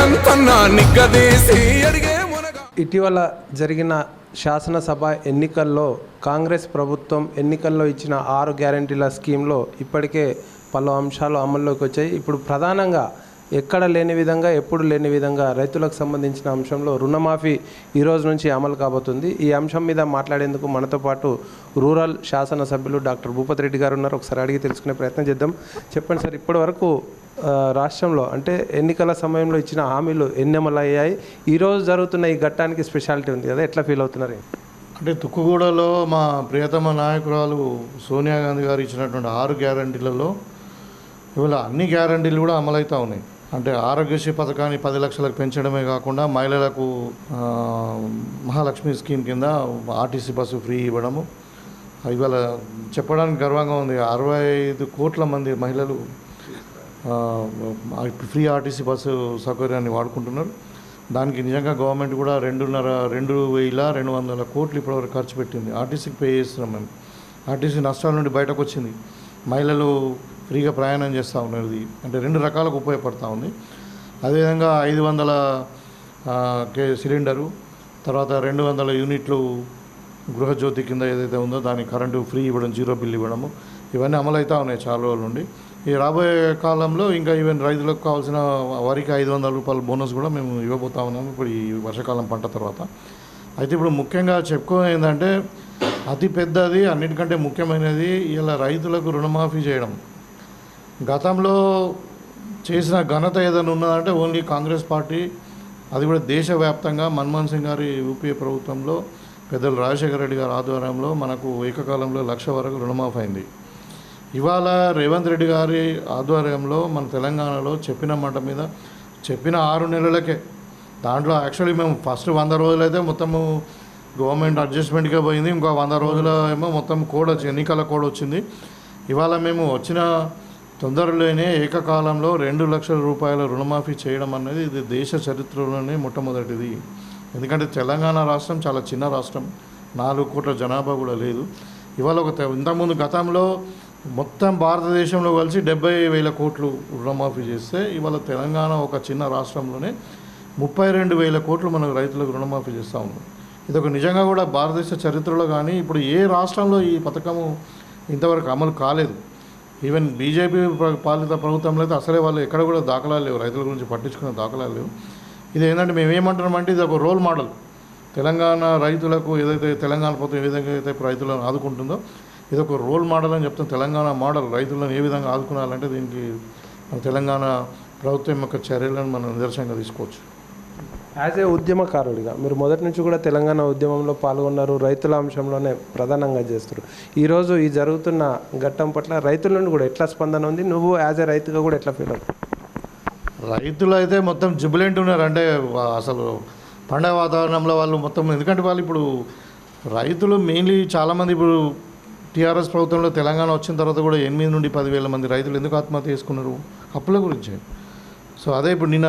రేవంతన్న నిగ్గదీసి అడిగే ఇటీవల జరిగిన శాసనసభ ఎన్నికల్లో కాంగ్రెస్ ప్రభుత్వం ఎన్నికల్లో ఇచ్చిన ఆరు గ్యారంటీల స్కీమ్లో ఇప్పటికే పలు అంశాలు అమల్లోకి వచ్చాయి. ఇప్పుడు ప్రధానంగా ఎక్కడ లేని విధంగా ఎప్పుడు లేని విధంగా రైతులకు సంబంధించిన అంశంలో రుణమాఫీ ఈ రోజు నుంచి అమలు కాబోతుంది. ఈ అంశం మీద మాట్లాడేందుకు మనతో పాటు రూరల్ శాసనసభ్యులు డాక్టర్ భూపతి రెడ్డి గారు ఉన్నారు. ఒకసారి అడిగి తెలుసుకునే ప్రయత్నం చేద్దాం. చెప్పండి సార్ ఇప్పటి వరకు రాష్ట్రంలో అంటే ఎన్నికల సమయంలో ఇచ్చిన హామీలు ఎన్ని అమలు అయ్యాయి ఈరోజు జరుగుతున్న ఈ ఘట్టానికి స్పెషాలిటీ ఉంది కదా ఎట్లా ఫీల్ అవుతున్నారు? అంటే తుక్కుగూడలో మా ప్రియతమ నాయకురాలు సోనియా గాంధీ గారు ఇచ్చినటువంటి ఆరు గ్యారంటీలలో ఇవాళ అన్ని గ్యారంటీలు కూడా అమలవుతూ ఉన్నాయి. అంటే ఆరోగ్యశ్రీ పథకాన్ని పది లక్షలకు పెంచడమే కాకుండా మహిళలకు మహాలక్ష్మి స్కీమ్ కింద ఆర్టీసీ బస్సు ఫ్రీ ఇవ్వడము. ఇవాళ చెప్పడానికి గర్వంగా ఉంది అరవై ఐదు కోట్ల మంది మహిళలు ఫ్రీ ఆర్టీసీ బస్సు సౌకర్యాన్ని వాడుకుంటున్నారు. దానికి నిజంగా గవర్నమెంట్ కూడా రెండున్నర రెండు వేల రెండు వందల కోట్లు ఇప్పటివరకు ఖర్చు పెట్టింది. ఆర్టీసీకి పే చేస్తున్నాం మేము. ఆర్టీసీ నష్టాల నుండి బయటకు వచ్చింది మహిళలు ఫ్రీగా ప్రయాణం చేస్తూ ఉన్నది. అంటే రెండు రకాలకు ఉపయోగపడతా ఉంది. అదేవిధంగా ఐదు వందల కే సిలిండరు తర్వాత రెండు వందల యూనిట్లు గృహజ్యోతి కింద ఏదైతే ఉందో దానికి కరెంటు ఫ్రీ ఇవ్వడం జీరో బిల్ ఇవ్వడము ఇవన్నీ అమలవుతూ ఉన్నాయి చాలా రోజుల నుండి. ఈ రాబోయే కాలంలో ఇంకా ఈవెన్ రైతులకు కావాల్సిన వరికి ఐదు వందల రూపాయల బోనస్ కూడా మేము ఇవ్వబోతా ఉన్నాము ఇప్పుడు ఈ వర్షాకాలం పంట తర్వాత. అయితే ఇప్పుడు ముఖ్యంగా చెప్పుకో ఏంటంటే అతి పెద్దది అన్నిటికంటే ముఖ్యమైనది ఇలా రైతులకు రుణమాఫీ చేయడం. గతంలో చేసిన ఘనత ఏదైనా ఉన్నదంటే ఓన్లీ కాంగ్రెస్ పార్టీ అది కూడా దేశవ్యాప్తంగా మన్మోహన్ సింగ్ గారి యూపీఏ ప్రభుత్వంలో పెద్దలు రాజశేఖర రెడ్డి గారి ఆధ్వర్యంలో మనకు ఏకకాలంలో లక్ష వరకు రుణమాఫీ అయింది. ఇవాళ రేవంత్ రెడ్డి గారి ఆధ్వర్యంలో మన తెలంగాణలో చెప్పిన మాట మీద చెప్పిన ఆరు నెలలకే దాంట్లో యాక్చువల్లీ మేము ఫస్ట్ వంద రోజులైతే మొత్తము గవర్నమెంట్ అడ్జస్ట్మెంట్గా పోయింది ఇంకో వంద రోజుల ఏమో మొత్తం కోడ్ వచ్చి ఎన్నికల కోడ్ వచ్చింది. ఇవాళ మేము వచ్చిన తొందరలోనే ఏకకాలంలో రెండు లక్షల రూపాయల రుణమాఫీ చేయడం అనేది ఇది దేశ చరిత్రలోనే మొట్టమొదటిది. ఎందుకంటే తెలంగాణ రాష్ట్రం చాలా చిన్న రాష్ట్రం నాలుగు కోట్ల జనాభా కూడా లేదు. ఇవాళ ఒక ఇంతకుముందు గతంలో మొత్తం భారతదేశంలో కలిసి డెబ్బై వేల కోట్లు రుణమాఫీ చేస్తే ఇవాళ తెలంగాణ ఒక చిన్న రాష్ట్రంలోనే ముప్పై రెండు వేల కోట్లు మనకు రైతులకు రుణమాఫీ చేస్తూ ఉన్నాం ఇదొక నిజంగా కూడా భారతదేశ చరిత్రలో కానీ ఇప్పుడు ఏ రాష్ట్రంలో ఈ పథకము ఇంతవరకు అమలు కాలేదు. ఈవెన్ బీజేపీ పాలిత ప్రభుత్వంలో అయితే అసలే వాళ్ళు ఎక్కడ కూడా దాఖలాలు లేవు. రైతుల గురించి పట్టించుకునే దాఖలాలు లేవు. ఇది ఏంటంటే మేము ఏమంటున్నామంటే ఇది ఒక రోల్ మోడల్ తెలంగాణ రైతులకు ఏదైతే తెలంగాణ ప్రభుత్వం ఏ విధంగా అయితే రైతులను ఆదుకుంటుందో ఇది ఒక రోల్ మోడల్ అని చెప్తాం. తెలంగాణ మోడల్ రైతులను ఏ విధంగా ఆదుకునాలంటే దీనికి మన తెలంగాణ ప్రభుత్వం యొక్క చర్యలను మనం నిదర్శనంగా తీసుకోవచ్చు. యాజ్ ఏ ఉద్యమకారుడిగా మీరు మొదటి నుంచి కూడా తెలంగాణ ఉద్యమంలో పాల్గొన్నారు రైతుల అంశంలోనే ప్రధానంగా చేస్తారు ఈరోజు ఈ జరుగుతున్న ఘట్టం పట్ల రైతుల నుండి కూడా ఎట్లా స్పందన ఉంది? నువ్వు యాజ్ ఏ రైతుగా కూడా ఎట్లా ఫీల్ అవుతావు రైతులు అయితే మొత్తం జుబిలెంట్ ఉన్నారు. అంటే అసలు పండగ వాతావరణంలో వాళ్ళు మొత్తం ఎందుకంటే వాళ్ళు ఇప్పుడు రైతులు మెయిన్లీ చాలామంది ఇప్పుడు టీఆర్ఎస్ ప్రభుత్వంలో తెలంగాణ వచ్చిన తర్వాత కూడా ఎనిమిది నుండి పదివేల మంది రైతులు ఎందుకు ఆత్మహత్య చేసుకున్నారు? అప్పుల గురించి. సో అదే ఇప్పుడు నిన్న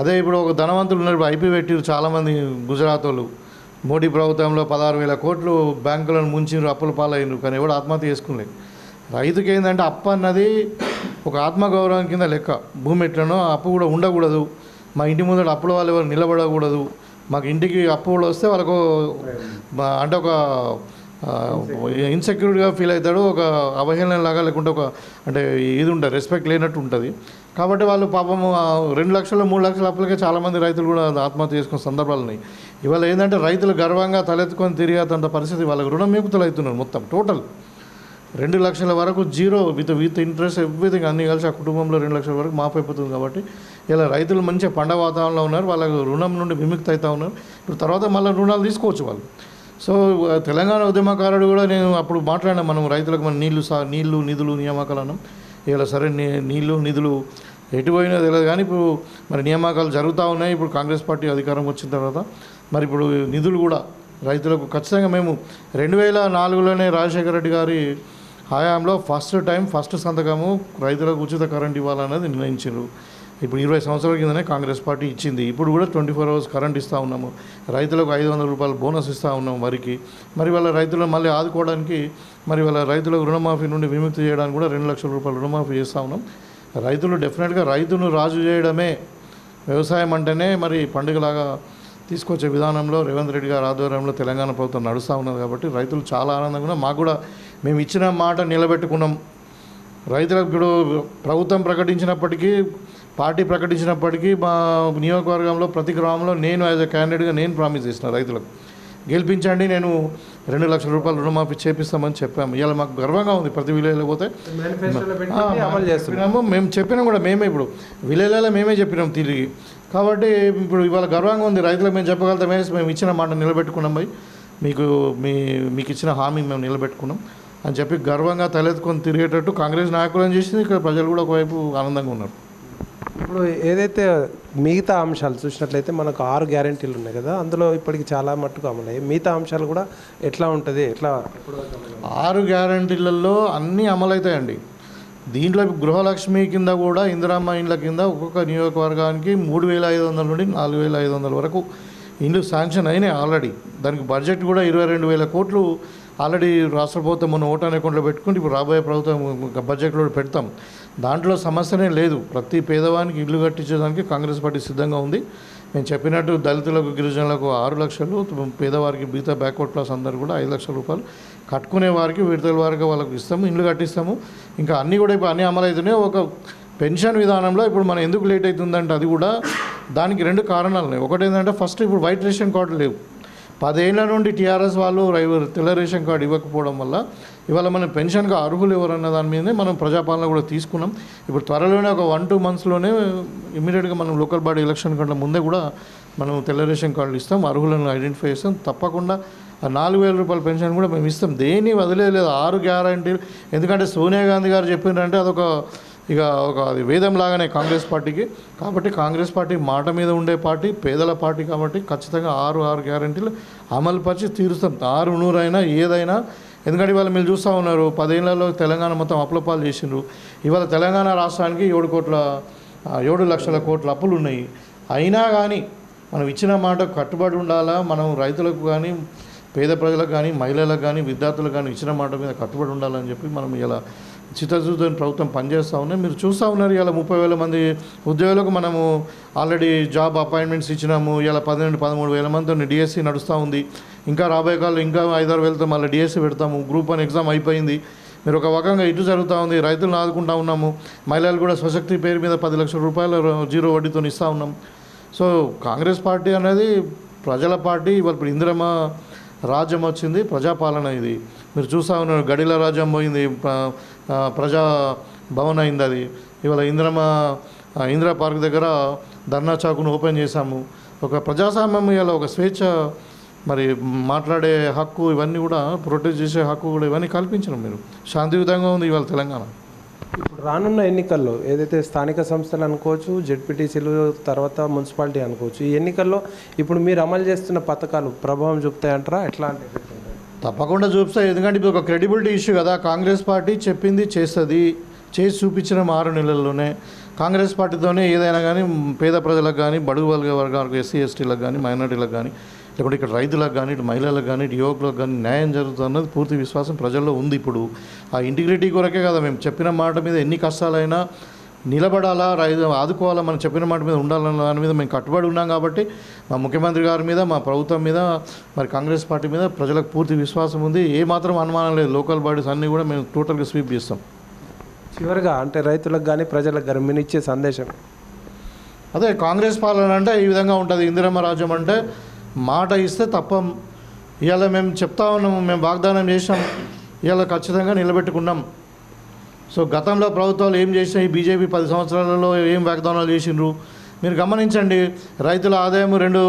అదే ఇప్పుడు ఒక ధనవంతులు ఉన్నారు. ఇప్పుడు ఐపీ పెట్టిరు చాలామంది గుజరాత్ వాళ్ళు మోడీ ప్రభుత్వంలో పదహారు వేల కోట్లు బ్యాంకులను ముంచిరు అప్పుల పాలయ్యారు కానీ ఎవడు ఆత్మహత్య చేసుకునే రైతుకి ఏంటంటే అప్పు అన్నది ఒక ఆత్మగౌరవం కింద లెక్క. భూమి ఎట్లనో అప్పు కూడా ఉండకూడదు. మా ఇంటి ముందర అప్పుల వాళ్ళు ఎవరు నిలబడకూడదు. మాకు ఇంటికి అప్పు కూడా వస్తే వాళ్ళకు అంటే ఒక ఇన్సెక్యూర్గా ఫీల్ అవుతాడు ఒక అవహేళన లాగా లేకుంటే ఒక అంటే ఇది ఉంటుంది రెస్పెక్ట్ లేనట్టు ఉంటుంది. కాబట్టి వాళ్ళు పాపం రెండు లక్షలు మూడు లక్షల అప్పులకే చాలామంది రైతులు కూడా ఆత్మహత్య చేసుకున్న సందర్భాలు ఉన్నాయి. ఇవాళ ఏంటంటే రైతులు గర్వంగా తలెత్తుకొని తిరిగేంత పరిస్థితి వాళ్ళకి రుణం మేపుతలు అవుతున్నారు మొత్తం టోటల్ రెండు లక్షల వరకు zero with with interest everything అన్ని కలిసి ఆ కుటుంబంలో రెండు లక్షల వరకు మాఫ్ అయిపోతుంది కాబట్టి ఇలా రైతులు మంచిగా పండ వాతావరణంలో ఉన్నారు వాళ్ళకు రుణం నుండి విముక్తి అవుతూ ఉన్నారు. ఇప్పుడు తర్వాత మళ్ళీ రుణాలు తీసుకోవచ్చు వాళ్ళు. సో తెలంగాణ ఉద్యమకారుడు కూడా నేను అప్పుడు మాట్లాడినా మనం రైతులకు మన నీళ్ళు సా నీళ్ళు నిధులు నియామకాలు అన్నాం ఇలా సరే నీ నీళ్ళు నిధులు ఎటు పోయినా తెలియదు కానీ ఇప్పుడు మరి నియామకాలు జరుగుతూ ఉన్నాయి. ఇప్పుడు కాంగ్రెస్ పార్టీ అధికారం వచ్చిన తర్వాత మరి ఇప్పుడు నిధులు కూడా రైతులకు ఖచ్చితంగా మేము రెండు వేల నాలుగులోనే రాజశేఖర రెడ్డి గారి హయాంలో ఫస్ట్ టైం ఫస్ట్ సంతకము రైతులకు ఉచిత కరెంట్ ఇవ్వాలన్నది నిర్ణయించారు. ఇప్పుడు ఇరవై సంవత్సరాల కిందనే కాంగ్రెస్ పార్టీ ఇచ్చింది. ఇప్పుడు కూడా ట్వంటీ ఫోర్ అవర్స్ కరెంట్ ఇస్తూ ఉన్నాము. రైతులకు ఐదు వందల రూపాయలు బోనస్ ఇస్తూ ఉన్నాం వరికి. మరి వాళ్ళ రైతులను మళ్ళీ ఆదుకోవడానికి మరి వాళ్ళ రైతులకు రుణమాఫీ నుండి విముక్తి చేయడానికి కూడా రెండు లక్షల రూపాయలు రుణమాఫీ చేస్తూ ఉన్నాం. రైతులు డెఫినెట్గా రైతును రాజు చేయడమే. వ్యవసాయం అంటేనే మరి పండుగలాగా తీసుకొచ్చే విధానంలో రేవంత్ రెడ్డి గారి ఆధ్వర్యంలో తెలంగాణ ప్రభుత్వం నడుస్తూ ఉన్నది కాబట్టి రైతులు చాలా ఆనందంగా మాకు కూడా మేము ఇచ్చిన మాట నిలబెట్టుకున్నాం. రైతులకు ఇప్పుడు ప్రభుత్వం ప్రకటించినప్పటికీ పార్టీ ప్రకటించినప్పటికీ మా నియోజకవర్గంలో ప్రతి గ్రామంలో నేను యాజ్ ఎ క్యాండిడేట్గా నేను ప్రామిస్ చేసిన రైతులకు గెలిపించండి నేను రెండు లక్షల రూపాయలు రుణమాఫీ చేపిస్తామని చెప్పాము. ఇవాళ మాకు గర్వంగా ఉంది. ప్రతి విలేజ్లో పోతే చెప్పినాము మేము చెప్పినాం కూడా మేమే ఇప్పుడు విలేజ్లలో మేమే చెప్పినాం తిరిగి. కాబట్టి ఇప్పుడు ఇవాళ గర్వంగా ఉంది. రైతులకు మేము చెప్పగలుగుతామే మేము ఇచ్చిన మాట నిలబెట్టుకున్నాం పోయి మీకు మీ మీకు ఇచ్చిన హామీ మేము నిలబెట్టుకున్నాం అని చెప్పి గర్వంగా తలెత్తుకొని తిరిగేటట్టు కాంగ్రెస్ నాయకులను చేసింది? ఇక్కడ ప్రజలు కూడా ఒకవైపు ఆనందంగా ఉన్నారు. ఇప్పుడు ఏదైతే మిగతా అంశాలు చూసినట్లయితే మనకు ఆరు గ్యారెంటీలు ఉన్నాయి కదా అందులో ఇప్పటికి చాలా మట్టుకు అమలయ్యాయి మిగతా అంశాలు కూడా ఎట్లా ఉంటుంది ఎట్లా ఆరు గ్యారంటీలలో అన్నీ అమలవుతాయండి. దీంట్లో గృహలక్ష్మి కింద కూడా ఇందిరామ్మ ఇండ్ల కింద ఒక్కొక్క నియోజకవర్గానికి మూడు వేల ఐదు వందల నుండి నాలుగు వేల ఐదు వందల వరకు ఇండ్లు శాంక్షన్ అయినాయి ఆల్రెడీ. దానికి బడ్జెట్ కూడా ఇరవై రెండు వేల కోట్లు ఆల్రెడీ రాష్ట్ర ప్రభుత్వం మొన్న ఓటాన్ అకౌంట్లో పెట్టుకుంటే ఇప్పుడు రాబోయే ప్రభుత్వం బడ్జెట్లో పెడతాం. దాంట్లో సమస్యనే లేదు. ప్రతి పేదవానికి ఇల్లు కట్టించడానికి కాంగ్రెస్ పార్టీ సిద్ధంగా ఉంది. నేను చెప్పినట్టు దళితులకు గిరిజనులకు ఆరు లక్షలు పేదవారికి బీతా బ్యాక్వర్డ్ క్లాస్ అందరు కూడా ఐదు లక్షల రూపాయలు కట్టుకునే వారికి విడతల వారికి వాళ్ళకి ఇస్తాము ఇల్లు కట్టిస్తాము. ఇంకా అన్నీ కూడా ఇప్పుడు అన్నీ అమలవుతున్నాయి ఒక పెన్షన్ విధానంలో ఇప్పుడు మనం ఎందుకు లేట్ అవుతుందంటే అది కూడా దానికి రెండు కారణాలు ఉన్నాయి. ఒకటి ఏంటంటే ఫస్ట్ ఇప్పుడు వైట్ రేషన్ కార్డు లేవు. పదేళ్ళ నుండి టీఆర్ఎస్ వాళ్ళు రై- తెల్ల రేషన్ కార్డు ఇవ్వకపోవడం వల్ల ఇవాళ మనం పెన్షన్కి అర్హులు ఎవరన్న దాని మీదనే మనం ప్రజాపాలన కూడా తీసుకున్నాం. ఇప్పుడు త్వరలోనే ఒక వన్ టూ మంత్స్లోనే ఇమీడియట్గా మనం లోకల్ బాడీ ఎలక్షన్ కంటే ముందే కూడా మనం తెల్ల రేషన్ కార్డులు ఇస్తాం అర్హులను ఐడెంటిఫై చేస్తాం. తప్పకుండా ఆ నాలుగు వేల రూపాయల పెన్షన్ కూడా మేము ఇస్తాం. దేన్ని వదిలేదు ఆరు గ్యారంటీలు. ఎందుకంటే సోనియా గాంధీ గారు చెప్పిందంటే అదొక ఇక ఒక అది వేదం లాగానే కాంగ్రెస్ పార్టీకి. కాబట్టి కాంగ్రెస్ పార్టీ మాట మీద ఉండే పార్టీ పేదల పార్టీ కాబట్టి ఖచ్చితంగా ఆరు ఆరు గ్యారంటీలు అమలు పరిచి తీరుస్తాం. ఆరు నూరైనా ఏదైనా. ఎందుకంటే ఇవాళ మీరు చూస్తూ ఉన్నారు పదేళ్ళలో తెలంగాణ మొత్తం అప్లపాలు చేసిండ్రు. ఇవాళ తెలంగాణ రాష్ట్రానికి ఏడు కోట్ల ఏడు లక్షల కోట్ల అప్పులు ఉన్నాయి. అయినా కానీ మనం ఇచ్చిన మాట కట్టుబడి ఉండాలా? మనం రైతులకు కానీ పేద ప్రజలకు కానీ మహిళలకు కానీ విద్యార్థులకు కానీ ఇచ్చిన మాట మీద కట్టుబడి ఉండాలని చెప్పి మనం ఇలా చిత్తశుద్ధిని ప్రభుత్వం పనిచేస్తూ ఉన్నాయి. మీరు చూస్తూ ఉన్నారు ఇలా ముప్పై వేల మంది ఉద్యోగులకు మనము ఆల్రెడీ జాబ్ అపాయింట్మెంట్స్ ఇచ్చినాము. ఇలా పన్నెండు పదమూడు వేల మందితో డిఎస్సి నడుస్తూ ఉంది. ఇంకా రాబోయే కాలంలో ఇంకా ఐదారు వేలతో మళ్ళీ డిఎస్సి పెడతాము. గ్రూప్ వన్ ఎగ్జామ్ అయిపోయింది. మీరు ఒక రకంగా ఇటు జరుగుతూ ఉంది. రైతులను ఆదుకుంటా ఉన్నాము. మహిళలు కూడా స్వశక్తి పేరు మీద పది లక్షల రూపాయలు జీరో వడ్డీతో ఇస్తూ ఉన్నాం. సో కాంగ్రెస్ పార్టీ అనేది ప్రజల పార్టీ. ఇవాళ ఇప్పుడు ఇందిరమ్మ రాజ్యం వచ్చింది ప్రజాపాలన ఇది. మీరు చూసా ఉన్నారు గడిల రాజ్యం పోయింది ప్రజా భవన్ అయింది అది. ఇవాళ ఇంద్రమ ఇంద్ర ఇందిరా పార్క్ దగ్గర ధర్నా చాకును ఓపెన్ చేశాము. ఒక ప్రజాస్వామ్యం ఇవాళ ఒక స్వేచ్ఛ మరి మాట్లాడే హక్కు ఇవన్నీ కూడా ప్రొటెక్ట్ చేసే హక్కు కూడా ఇవన్నీ కల్పించడం మీరు. శాంతియుతంగా ఉంది ఇవాళ తెలంగాణ. ఇప్పుడు రానున్న ఎన్నికల్లో ఏదైతే స్థానిక సంస్థలు అనుకోవచ్చు జెడ్పీటీసీలు తర్వాత మున్సిపాలిటీ అనుకోవచ్చు ఈ ఎన్నికల్లో ఇప్పుడు మీరు అమలు చేస్తున్న పథకాలు ప్రభావం చూపుతాయంటారా? ఎట్లా అంటే తప్పకుండా చూపిస్తాయి ఎందుకంటే ఇది ఒక క్రెడిబిలిటీ ఇష్యూ కదా. కాంగ్రెస్ పార్టీ చెప్పింది చేస్తుంది. చేసి చూపించిన ఆరు నెలల్లోనే కాంగ్రెస్ పార్టీతోనే ఏదైనా కానీ పేద ప్రజలకు కానీ బడుగు వర్గ వర్గాలకు ఎస్సీ ఎస్టీలకు కానీ మైనార్టీలకు కానీ లేకుంటే ఇక్కడ రైతులకు కానీ ఇటు మహిళలకు కానీ ఇటు యువకులకు కానీ న్యాయం జరుగుతున్నది పూర్తి విశ్వాసం ప్రజల్లో ఉంది ఇప్పుడు. ఆ ఇంటిగ్రిటీ కొరకే కదా మేము చెప్పిన మాట మీద ఎన్ని కష్టాలైనా నిలబడాలా రైతు ఆదుకోవాలా మనం చెప్పిన మాట మీద ఉండాలన్న దాని మీద మేము కట్టుబడి ఉన్నాం కాబట్టి మా ముఖ్యమంత్రి గారి మీద మా ప్రభుత్వం మీద మరి కాంగ్రెస్ పార్టీ మీద ప్రజలకు పూర్తి విశ్వాసం ఉంది. ఏ మాత్రం అనుమానం లేదు. లోకల్ బాడీస్ అన్నీ కూడా మేము టోటల్గా స్వీప్ చేస్తాం. చివరిగా అంటే రైతులకు కానీ ప్రజలకు కానీ మీరు ఇచ్చే సందేశం. అదే కాంగ్రెస్ పాలన అంటే ఈ విధంగా ఉంటుంది. ఇందిరమ్మ రాజ్యం అంటే మాట ఇస్తే తప్పం. ఇవాళ మేము చెప్తా ఉన్నాము మేము వాగ్దానం చేసాం ఇవాళ ఖచ్చితంగా నిలబెట్టుకున్నాం. సో గతంలో ప్రభుత్వాలు ఏం చేసినాయి? బీజేపీ పది సంవత్సరాలలో ఏం వాగ్దానాలు చేసిండ్రు? మీరు గమనించండి రైతుల ఆదాయం రెండు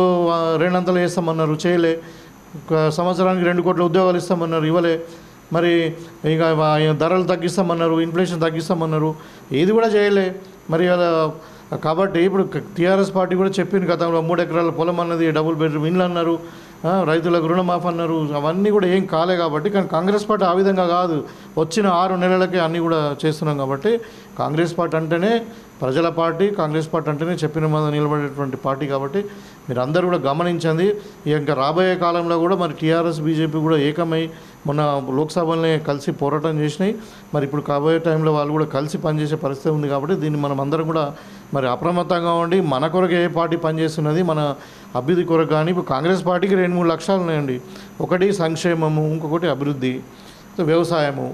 రెండంతలు వేస్తామన్నారు చేయలే. ఒక సంవత్సరానికి రెండు కోట్ల ఉద్యోగాలు ఇస్తామన్నారు ఇవ్వలే. మరి ఇక ధరలు తగ్గిస్తామన్నారు ఇన్ఫ్లేషన్ తగ్గిస్తామన్నారు ఏది కూడా చేయలే. మరి ఇలా కాబట్టి ఇప్పుడు టీఆర్ఎస్ పార్టీ కూడా చెప్పింది గతంలో మూడు ఎకరాల పొలం అన్నది డబుల్ బెడ్రూమ్ ఇండ్లు అన్నారు రైతులకు రుణమాఫీ అన్నారు అవన్నీ కూడా ఏం కాలే కాబట్టి కానీ కాంగ్రెస్ పార్టీ ఆ విధంగా కాదు. వచ్చిన ఆరు నెలలకే అన్నీ కూడా చేస్తున్నాం కాబట్టి కాంగ్రెస్ పార్టీ అంటేనే ప్రజల పార్టీ కాంగ్రెస్ పార్టీ అంటేనే చెప్పిన మీద నిలబడేటువంటి పార్టీ కాబట్టి మీరు అందరూ కూడా గమనించండి. ఇంకా రాబోయే కాలంలో కూడా మరి టీఆర్ఎస్ బీజేపీ కూడా ఏకమై మొన్న లోక్సభలనే కలిసి పోరాటం చేసినాయి. మరి ఇప్పుడు కాబోయే టైంలో వాళ్ళు కూడా కలిసి పనిచేసే పరిస్థితి ఉంది కాబట్టి దీన్ని మనం అందరం కూడా మరి అప్రమత్తంగా ఉండి మన కొరకు ఏ పార్టీ పనిచేస్తున్నది మన అభివృద్ధి కొరకు కానీ ఇప్పుడు కాంగ్రెస్ పార్టీకి రెండు మూడు లక్ష్యాలు ఉన్నాయండి. ఒకటి సంక్షేమము ఇంకొకటి అభివృద్ధి వ్యవసాయము.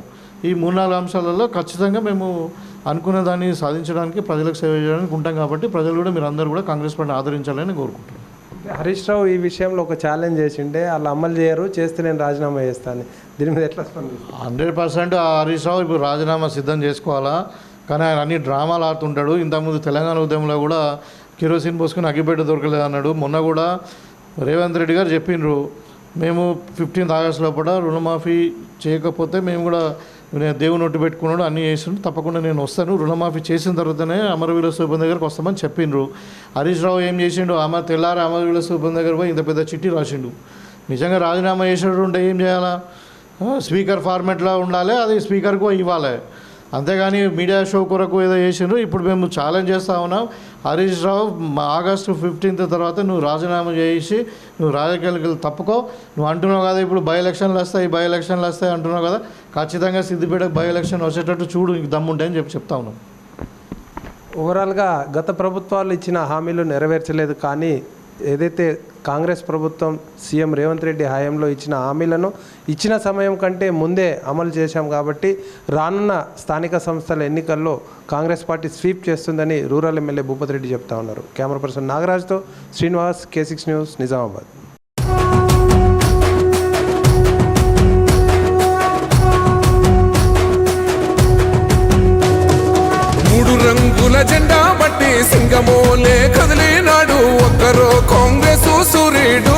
ఈ మూడు నాలుగు అంశాలలో ఖచ్చితంగా మేము అనుకున్న దాన్ని సాధించడానికి ప్రజలకు సేవ చేయడానికి ఉంటాం కాబట్టి ప్రజలు కూడా మీరు అందరూ కూడా కాంగ్రెస్ పార్టీని ఆదరించాలని కోరుకుంటున్నాను హరీష్ రావు ఈ విషయంలో ఒక ఛాలెంజ్ చేసిండే వాళ్ళు అమలు చేయరు చేస్తే నేను రాజీనామా చేస్తాను. దీని మీద ఎట్లా హండ్రెడ్ పర్సెంట్ హరీష్ రావు ఇప్పుడు రాజీనామా సిద్ధం చేసుకోవాలా? కానీ ఆయన అన్ని డ్రామాలు ఆడుతుంటాడు. ఇంతకుముందు తెలంగాణ ఉద్యమంలో కూడా కిరోసిన్ పోసుకుని అగ్గిపెట్ట దొరకలేదు అన్నాడు. మొన్న కూడా రేవంత్ రెడ్డి గారు చెప్పిండ్రు మేము ఫిఫ్టీన్త్ ఆగస్ట్ లోపల రుణమాఫీ చేయకపోతే మేము కూడా నేను దేవుని ఒట్టు పెట్టుకున్నాడు అన్నీ చేసిండు. తప్పకుండా నేను వస్తాను. రుణమాఫీ చేసిన తర్వాతనే అమరవీర సూపం దగ్గరకు వస్తామని చెప్పిండ్రు హరీష్ రావు ఏం చేసిండు? ఆమె తెల్లారి అమరవీర సూపం దగ్గర పోయి ఇంత పెద్ద చిట్టి రాసిండు. నిజంగా రాజీనామా చేసినట్టు ఉంటే ఏం చేయాలా? స్పీకర్ ఫార్మెట్లో ఉండాలి అది స్పీకర్కు ఇవ్వాలి. అంతేగాని మీడియా షో కొరకు ఏదో చేసిండ్రు ఇప్పుడు మేము ఛాలెంజ్ చేస్తా ఉన్నాం. హరీష్ రావు ఆగస్టు ఫిఫ్టీన్త్ తర్వాత నువ్వు రాజీనామా చేసి నువ్వు రాజకీయాలకు తప్పుకో. నువ్వు అంటున్నావు కదా ఇప్పుడు బై ఎలక్షన్లు వస్తాయి బై ఎలక్షన్లు వస్తాయి అంటున్నావు కదా ఖచ్చితంగా సిద్దిపేటకు బై ఎలక్షన్ వచ్చేటట్టు చూడు నీకు దమ్ముంటాయని చెప్పి చెప్తా ఉన్నాం. ఓవరాల్గా గత ప్రభుత్వాలు ఇచ్చిన హామీలు నెరవేర్చలేదు కానీ ఏదైతే కాంగ్రెస్ ప్రభుత్వం సీఎం రేవంత్ రెడ్డి హయాంలో ఇచ్చిన హామీలను ఇచ్చిన సమయం కంటే ముందే అమలు చేశాం కాబట్టి రానున్న స్థానిక సంస్థల ఎన్నికల్లో కాంగ్రెస్ పార్టీ స్వీప్ చేస్తుందని రూరల్ ఎమ్మెల్యే భూపతి రెడ్డి చెప్తా ఉన్నారు. Camera person నాగరాజ్తో Srinivas K six news Nizamabad. మూడు రంగుల జెండా బట్టి సింగమోలే ఒక్కరో కాంగ్రెస్ సూర్యుడు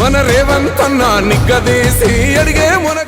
మన రేవంత్ అన్న నిగ్గదీసి అడిగే మునగా